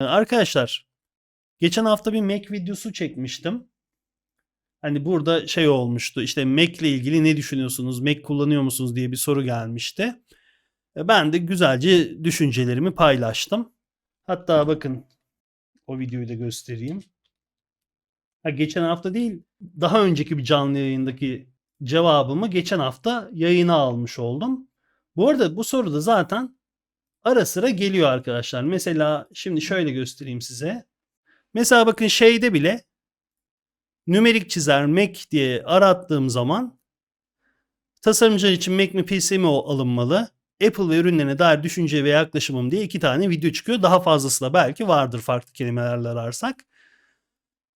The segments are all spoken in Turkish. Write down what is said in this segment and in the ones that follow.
Arkadaşlar geçen hafta bir Mac videosu çekmiştim. Hani burada şey olmuştu işte Mac ile ilgili ne düşünüyorsunuz? Mac kullanıyor musunuz diye bir soru gelmişti. E, Ben de güzelce düşüncelerimi paylaştım. Hatta bakın o videoyu da göstereyim. Ha, geçen hafta değil daha önceki bir canlı yayındaki cevabımı geçen hafta yayına almış oldum. Bu arada bu soru da zaten ara sıra geliyor arkadaşlar. Mesela şimdi şöyle göstereyim size. Mesela bakın şeyde bile nümerik çizer Mac diye arattığım zaman tasarımcılar için Mac mi PC mi alınmalı? Apple ve ürünlerine dair düşünce ve yaklaşımım diye iki tane video çıkıyor. Daha fazlası da belki vardır farklı kelimelerle ararsak.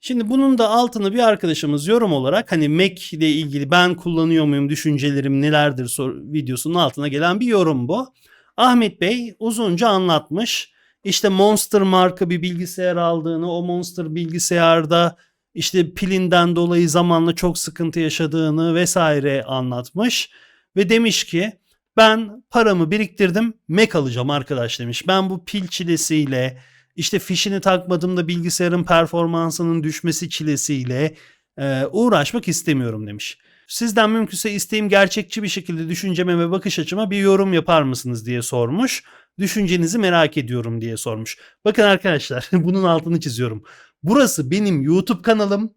Şimdi bunun da altını bir arkadaşımız yorum olarak hani Mac ile ilgili ben kullanıyor muyum düşüncelerim nelerdir videosunun altına gelen bir yorum bu. Ahmet Bey uzunca anlatmış. İşte Monster marka bir bilgisayar aldığını, o Monster bilgisayarda işte pilinden dolayı zamanla çok sıkıntı yaşadığını vesaire anlatmış ve demiş ki ben paramı biriktirdim Mac alacağım arkadaş demiş. Ben bu pil çilesiyle işte fişini takmadığımda bilgisayarın performansının düşmesi çilesiyle e, uğraşmak istemiyorum demiş. Sizden mümkünse isteğim gerçekçi bir şekilde düşünceme ve bakış açıma bir yorum yapar mısınız diye sormuş. Düşüncenizi merak ediyorum diye sormuş. Bakın arkadaşlar bunun altını çiziyorum. Burası benim YouTube kanalım.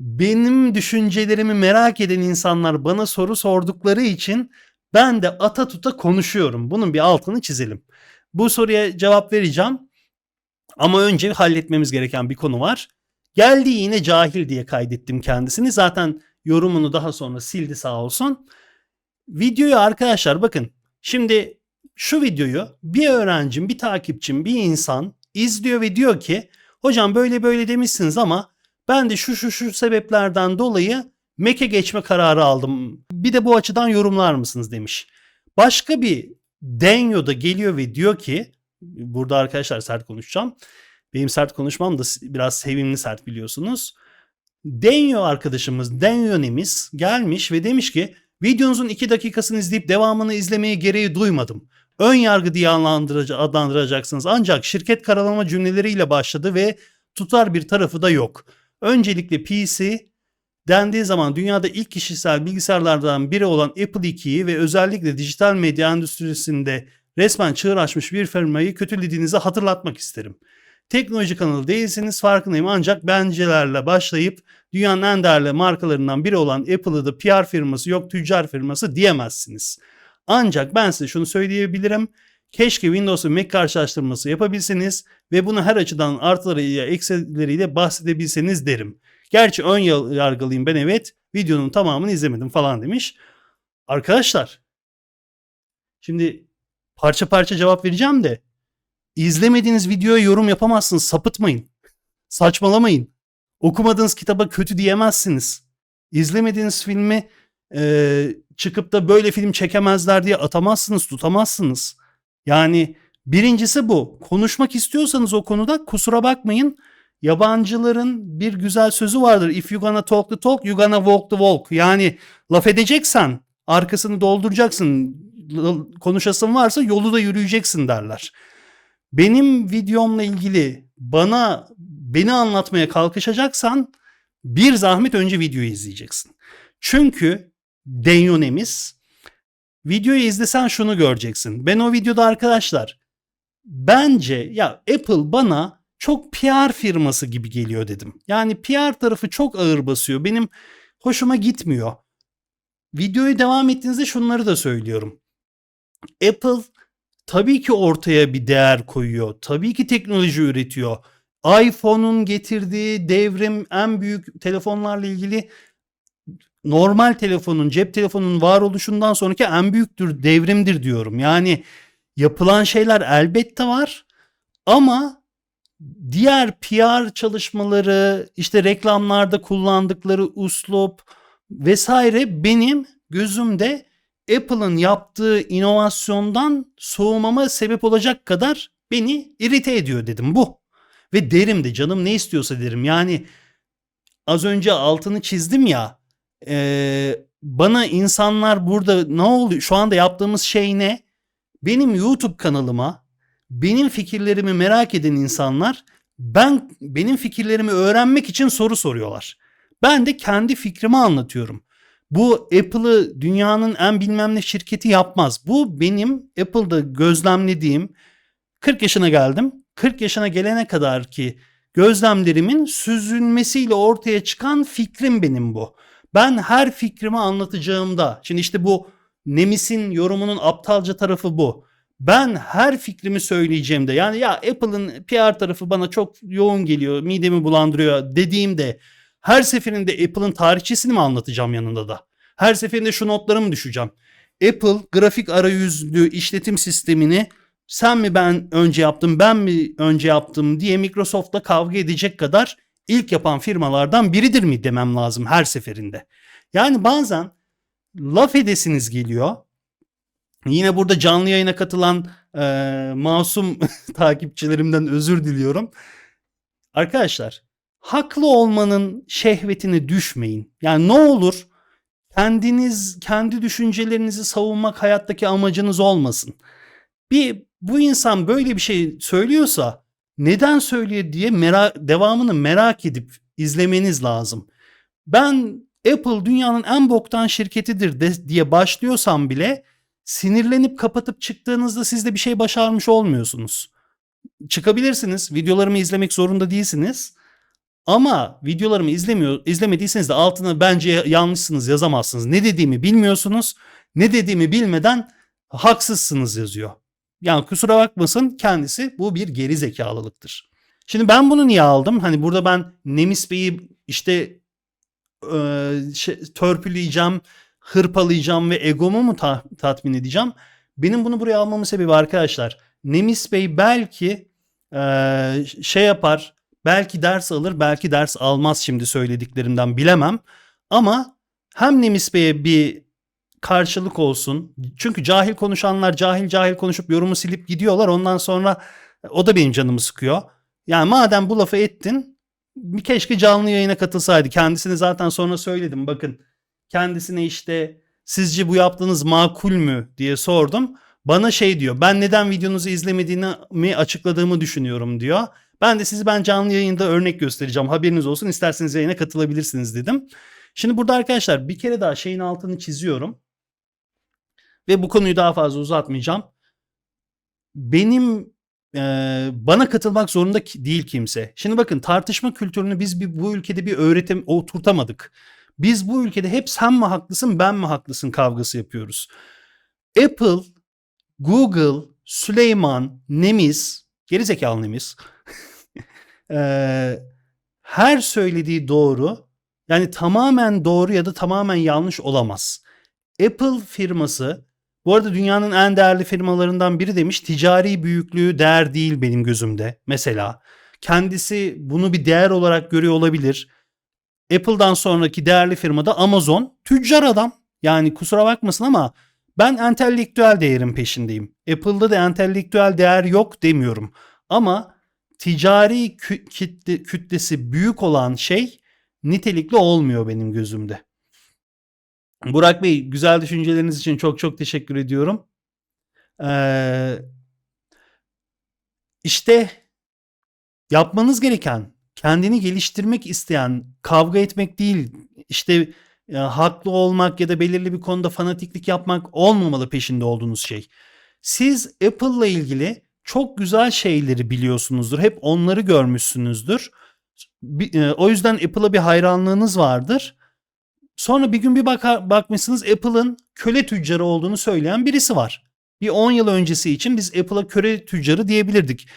Benim düşüncelerimi merak eden insanlar bana soru sordukları için ben de ata tuta konuşuyorum. Bunun bir altını çizelim. Bu soruya cevap vereceğim. Ama önce halletmemiz gereken bir konu var. Geldi yine cahil diye kaydettim kendisini. Zaten yorumunu daha sonra sildi sağ olsun. Videoyu arkadaşlar bakın. Şimdi şu videoyu bir öğrencim, bir takipçim, bir insan izliyor ve diyor ki hocam böyle böyle demişsiniz ama ben de şu şu şu sebeplerden dolayı Mac'e geçme kararı aldım. Bir de bu açıdan yorumlar mısınız demiş. Başka bir Denyo da geliyor ve diyor ki burada arkadaşlar sert konuşacağım. Benim sert konuşmam da biraz sevimli sert biliyorsunuz. Denyo arkadaşımız, Denyonemiz gelmiş ve demiş ki videonuzun 2 dakikasını izleyip devamını izlemeye gereği duymadım. Ön yargı diye adlandıraca- adlandıracaksınız. Ancak şirket karalama cümleleriyle başladı ve tutar bir tarafı da yok. Öncelikle PC dendiği zaman dünyada ilk kişisel bilgisayarlardan biri olan Apple II'yi ve özellikle dijital medya endüstrisinde resmen çığır açmış bir firmayı kötülediğinizi hatırlatmak isterim. Teknoloji kanalı değilsiniz farkındayım ancak bencelerle başlayıp dünyanın en değerli markalarından biri olan Apple'ı da PR firması yok tüccar firması diyemezsiniz. Ancak ben size şunu söyleyebilirim. Keşke Windows ve Mac karşılaştırması yapabilseniz ve bunu her açıdan artılarıyla eksileriyle bahsedebilseniz derim. Gerçi ön yargılıyım ben evet videonun tamamını izlemedim falan demiş. Arkadaşlar şimdi parça parça cevap vereceğim de izlemediğiniz videoya yorum yapamazsınız sapıtmayın. Saçmalamayın. Okumadığınız kitaba kötü diyemezsiniz. İzlemediğiniz filmi e, çıkıp da böyle film çekemezler diye atamazsınız, tutamazsınız. Yani birincisi bu. Konuşmak istiyorsanız o konuda kusura bakmayın. Yabancıların bir güzel sözü vardır. If you gonna talk the talk, you gonna walk the walk. Yani laf edeceksen arkasını dolduracaksın. Konuşasın varsa yolu da yürüyeceksin derler. Benim videomla ilgili bana beni anlatmaya kalkışacaksan bir zahmet önce videoyu izleyeceksin. Çünkü Denyonemiz videoyu izlesen şunu göreceksin. Ben o videoda arkadaşlar bence ya Apple bana çok PR firması gibi geliyor dedim. Yani PR tarafı çok ağır basıyor. Benim hoşuma gitmiyor. Videoyu devam ettiğinizde şunları da söylüyorum. Apple tabii ki ortaya bir değer koyuyor. Tabii ki teknoloji üretiyor. iPhone'un getirdiği devrim en büyük telefonlarla ilgili normal telefonun, cep telefonunun varoluşundan sonraki en büyüktür, devrimdir diyorum. Yani yapılan şeyler elbette var ama diğer PR çalışmaları, işte reklamlarda kullandıkları uslup vesaire benim gözümde Apple'ın yaptığı inovasyondan soğumama sebep olacak kadar beni irite ediyor dedim bu. Ve derim de canım ne istiyorsa derim. Yani az önce altını çizdim ya. e, bana insanlar burada ne oluyor? Şu anda yaptığımız şey ne? Benim YouTube kanalıma benim fikirlerimi merak eden insanlar ben benim fikirlerimi öğrenmek için soru soruyorlar. Ben de kendi fikrimi anlatıyorum. Bu Apple'ı dünyanın en bilmem ne şirketi yapmaz. Bu benim Apple'da gözlemlediğim 40 yaşına geldim. 40 yaşına gelene kadar ki gözlemlerimin süzülmesiyle ortaya çıkan fikrim benim bu. Ben her fikrimi anlatacağımda, şimdi işte bu Nemis'in yorumunun aptalca tarafı bu. Ben her fikrimi söyleyeceğimde yani ya Apple'ın PR tarafı bana çok yoğun geliyor, midemi bulandırıyor dediğimde her seferinde Apple'ın tarihçesini mi anlatacağım yanında da? Her seferinde şu notlarımı düşeceğim. Apple grafik arayüzlü işletim sistemini sen mi ben önce yaptım ben mi önce yaptım diye Microsoft'la kavga edecek kadar ilk yapan firmalardan biridir mi demem lazım her seferinde. Yani bazen laf edesiniz geliyor. Yine burada canlı yayına katılan e, masum takipçilerimden özür diliyorum. Arkadaşlar haklı olmanın şehvetine düşmeyin. Yani ne olur kendiniz kendi düşüncelerinizi savunmak hayattaki amacınız olmasın. Bir bu insan böyle bir şey söylüyorsa neden söylüyor diye merak, devamını merak edip izlemeniz lazım. Ben Apple dünyanın en boktan şirketidir de, diye başlıyorsam bile sinirlenip kapatıp çıktığınızda siz de bir şey başarmış olmuyorsunuz. Çıkabilirsiniz. Videolarımı izlemek zorunda değilsiniz. Ama videolarımı izlemiyor, izlemediyseniz de altına bence yanlışsınız yazamazsınız. Ne dediğimi bilmiyorsunuz. Ne dediğimi bilmeden haksızsınız yazıyor. Yani kusura bakmasın kendisi bu bir geri zekalılıktır. Şimdi ben bunu niye aldım? Hani burada ben Nemis Bey'i işte e, şey, törpüleyeceğim, hırpalayacağım ve egomu mu ta- tatmin edeceğim? Benim bunu buraya almamın sebebi arkadaşlar. Nemis Bey belki e, şey yapar, belki ders alır, belki ders almaz şimdi söylediklerimden bilemem. Ama hem Nemis Bey'e bir karşılık olsun. Çünkü cahil konuşanlar cahil cahil konuşup yorumu silip gidiyorlar. Ondan sonra o da benim canımı sıkıyor. Yani madem bu lafı ettin keşke canlı yayına katılsaydı. Kendisini zaten sonra söyledim. Bakın kendisine işte sizce bu yaptığınız makul mü diye sordum. Bana şey diyor ben neden videonuzu izlemediğini mi açıkladığımı düşünüyorum diyor. Ben de sizi ben canlı yayında örnek göstereceğim haberiniz olsun isterseniz yayına katılabilirsiniz dedim. Şimdi burada arkadaşlar bir kere daha şeyin altını çiziyorum. Ve bu konuyu daha fazla uzatmayacağım. Benim e, bana katılmak zorunda değil kimse. Şimdi bakın tartışma kültürünü biz bir, bu ülkede bir öğretim oturtamadık. Biz bu ülkede hep sen mi haklısın ben mi haklısın kavgası yapıyoruz. Apple, Google, Süleyman, Nemiz, gerizekalı Nemiz e, her söylediği doğru yani tamamen doğru ya da tamamen yanlış olamaz. Apple firması bu arada dünyanın en değerli firmalarından biri demiş ticari büyüklüğü değer değil benim gözümde mesela. Kendisi bunu bir değer olarak görüyor olabilir. Apple'dan sonraki değerli firmada Amazon tüccar adam. Yani kusura bakmasın ama ben entelektüel değerin peşindeyim. Apple'da da entelektüel değer yok demiyorum. Ama ticari kütle, kütlesi büyük olan şey nitelikli olmuyor benim gözümde. Burak Bey güzel düşünceleriniz için çok çok teşekkür ediyorum. Ee, işte yapmanız gereken kendini geliştirmek isteyen kavga etmek değil işte e, haklı olmak ya da belirli bir konuda fanatiklik yapmak olmamalı peşinde olduğunuz şey. Siz Apple'la ilgili çok güzel şeyleri biliyorsunuzdur. Hep onları görmüşsünüzdür. E, o yüzden Apple'a bir hayranlığınız vardır. Sonra bir gün bir bakar, bakmışsınız Apple'ın köle tüccarı olduğunu söyleyen birisi var. Bir 10 yıl öncesi için biz Apple'a köle tüccarı diyebilirdik.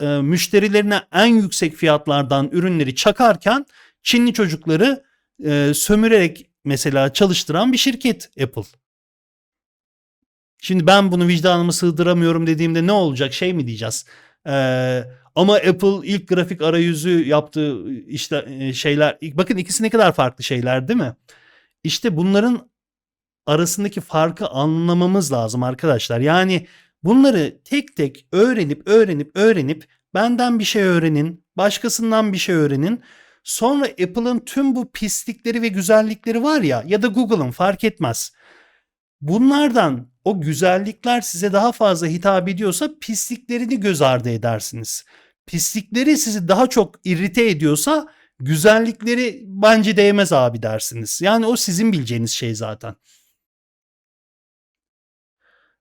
E, müşterilerine en yüksek fiyatlardan ürünleri çakarken Çinli çocukları e, sömürerek mesela çalıştıran bir şirket Apple. Şimdi ben bunu vicdanımı sığdıramıyorum dediğimde ne olacak şey mi diyeceğiz? Ee, ama Apple ilk grafik arayüzü yaptığı işte e, şeyler bakın ikisi ne kadar farklı şeyler değil mi? İşte bunların arasındaki farkı anlamamız lazım arkadaşlar. Yani bunları tek tek öğrenip öğrenip öğrenip benden bir şey öğrenin, başkasından bir şey öğrenin. Sonra Apple'ın tüm bu pislikleri ve güzellikleri var ya ya da Google'ın fark etmez. Bunlardan o güzellikler size daha fazla hitap ediyorsa pisliklerini göz ardı edersiniz. Pislikleri sizi daha çok irrite ediyorsa güzellikleri bence değmez abi dersiniz. Yani o sizin bileceğiniz şey zaten.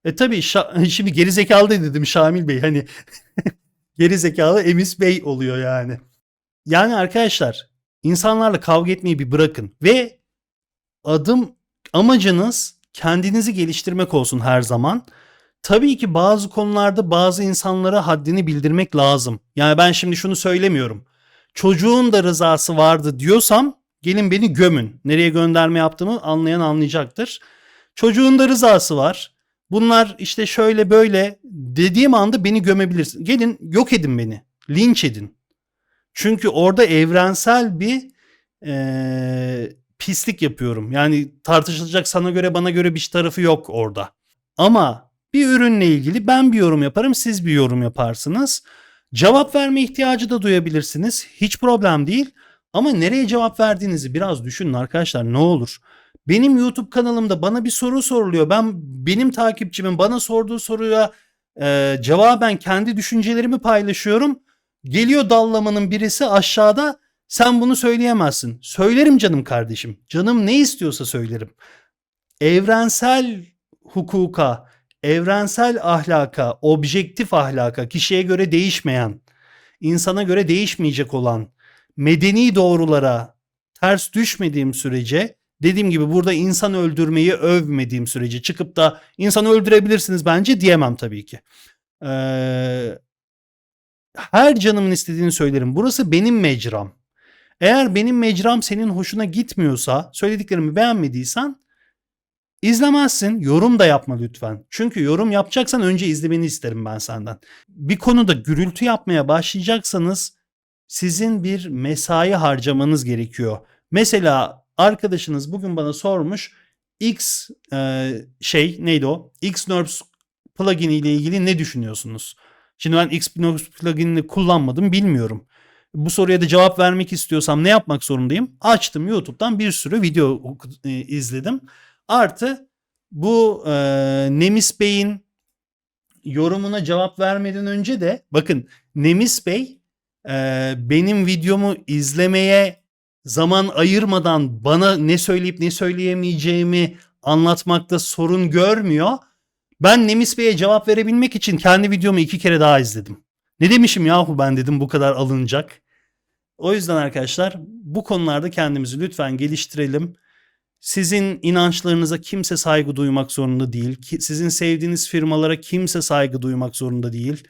E tabii şa- şimdi gerizekalı da dedim Şamil Bey hani gerizekalı Emis Bey oluyor yani. Yani arkadaşlar insanlarla kavga etmeyi bir bırakın ve adım amacınız kendinizi geliştirmek olsun her zaman. Tabii ki bazı konularda bazı insanlara haddini bildirmek lazım. Yani ben şimdi şunu söylemiyorum. Çocuğun da rızası vardı diyorsam gelin beni gömün. Nereye gönderme yaptığımı anlayan anlayacaktır. Çocuğun da rızası var. Bunlar işte şöyle böyle dediğim anda beni gömebilirsin. Gelin yok edin beni. Linç edin. Çünkü orada evrensel bir eee, pislik yapıyorum. Yani tartışılacak sana göre bana göre bir tarafı yok orada. Ama bir ürünle ilgili ben bir yorum yaparım, siz bir yorum yaparsınız. Cevap verme ihtiyacı da duyabilirsiniz. Hiç problem değil. Ama nereye cevap verdiğinizi biraz düşünün arkadaşlar ne olur. Benim YouTube kanalımda bana bir soru soruluyor. Ben benim takipçimin bana sorduğu soruya e, cevaben kendi düşüncelerimi paylaşıyorum. Geliyor dallamanın birisi aşağıda sen bunu söyleyemezsin. Söylerim canım kardeşim. Canım ne istiyorsa söylerim. Evrensel hukuka, evrensel ahlaka, objektif ahlaka, kişiye göre değişmeyen, insana göre değişmeyecek olan medeni doğrulara ters düşmediğim sürece dediğim gibi burada insan öldürmeyi övmediğim sürece çıkıp da insanı öldürebilirsiniz bence diyemem tabii ki. Ee, her canımın istediğini söylerim. Burası benim mecram. Eğer benim mecram senin hoşuna gitmiyorsa, söylediklerimi beğenmediysen izlemezsin. Yorum da yapma lütfen. Çünkü yorum yapacaksan önce izlemeni isterim ben senden. Bir konuda gürültü yapmaya başlayacaksanız sizin bir mesai harcamanız gerekiyor. Mesela arkadaşınız bugün bana sormuş X e, şey neydi o? Xnerves plugin ile ilgili ne düşünüyorsunuz? Şimdi ben Xnerves pluginini kullanmadım bilmiyorum. Bu soruya da cevap vermek istiyorsam ne yapmak zorundayım? Açtım YouTube'dan bir sürü video e, izledim. Artı bu e, Nemis Bey'in yorumuna cevap vermeden önce de bakın Nemis Bey e, benim videomu izlemeye zaman ayırmadan bana ne söyleyip ne söyleyemeyeceğimi anlatmakta sorun görmüyor. Ben Nemis Bey'e cevap verebilmek için kendi videomu iki kere daha izledim. Ne demişim yahu ben dedim bu kadar alınacak. O yüzden arkadaşlar bu konularda kendimizi lütfen geliştirelim. Sizin inançlarınıza kimse saygı duymak zorunda değil. Sizin sevdiğiniz firmalara kimse saygı duymak zorunda değil.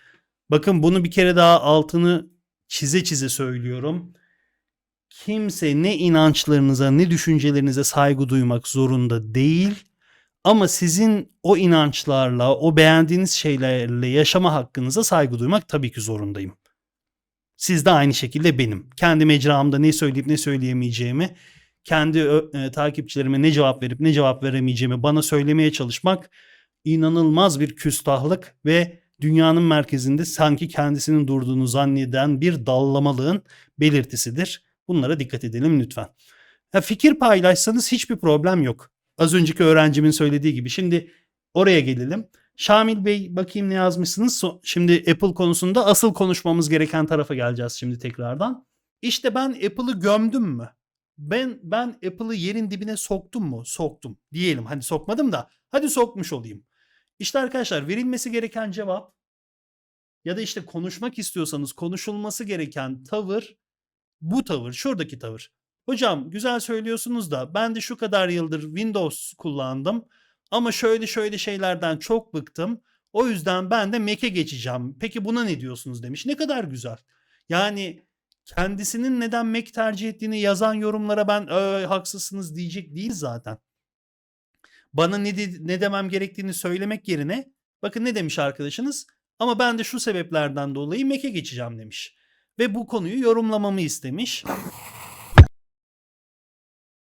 Bakın bunu bir kere daha altını çize çize söylüyorum. Kimse ne inançlarınıza ne düşüncelerinize saygı duymak zorunda değil. Ama sizin o inançlarla, o beğendiğiniz şeylerle yaşama hakkınıza saygı duymak tabii ki zorundayım. Siz de aynı şekilde benim. Kendi mecramda ne söyleyip ne söyleyemeyeceğimi, kendi e, takipçilerime ne cevap verip ne cevap veremeyeceğimi bana söylemeye çalışmak inanılmaz bir küstahlık ve dünyanın merkezinde sanki kendisinin durduğunu zanneden bir dallamalığın belirtisidir. Bunlara dikkat edelim lütfen. Ha, fikir paylaşsanız hiçbir problem yok. Az önceki öğrencimin söylediği gibi. Şimdi oraya gelelim. Şamil Bey bakayım ne yazmışsınız. Şimdi Apple konusunda asıl konuşmamız gereken tarafa geleceğiz şimdi tekrardan. İşte ben Apple'ı gömdüm mü? Ben ben Apple'ı yerin dibine soktum mu? Soktum. Diyelim. Hani sokmadım da hadi sokmuş olayım. İşte arkadaşlar verilmesi gereken cevap ya da işte konuşmak istiyorsanız konuşulması gereken tavır bu tavır, şuradaki tavır. Hocam güzel söylüyorsunuz da ben de şu kadar yıldır Windows kullandım ama şöyle şöyle şeylerden çok bıktım. O yüzden ben de Mac'e geçeceğim. Peki buna ne diyorsunuz demiş. Ne kadar güzel. Yani kendisinin neden Mac tercih ettiğini yazan yorumlara ben "Ee, haksızsınız diyecek değil zaten. Bana ne, de- ne demem gerektiğini söylemek yerine bakın ne demiş arkadaşınız ama ben de şu sebeplerden dolayı Mac'e geçeceğim demiş. Ve bu konuyu yorumlamamı istemiş.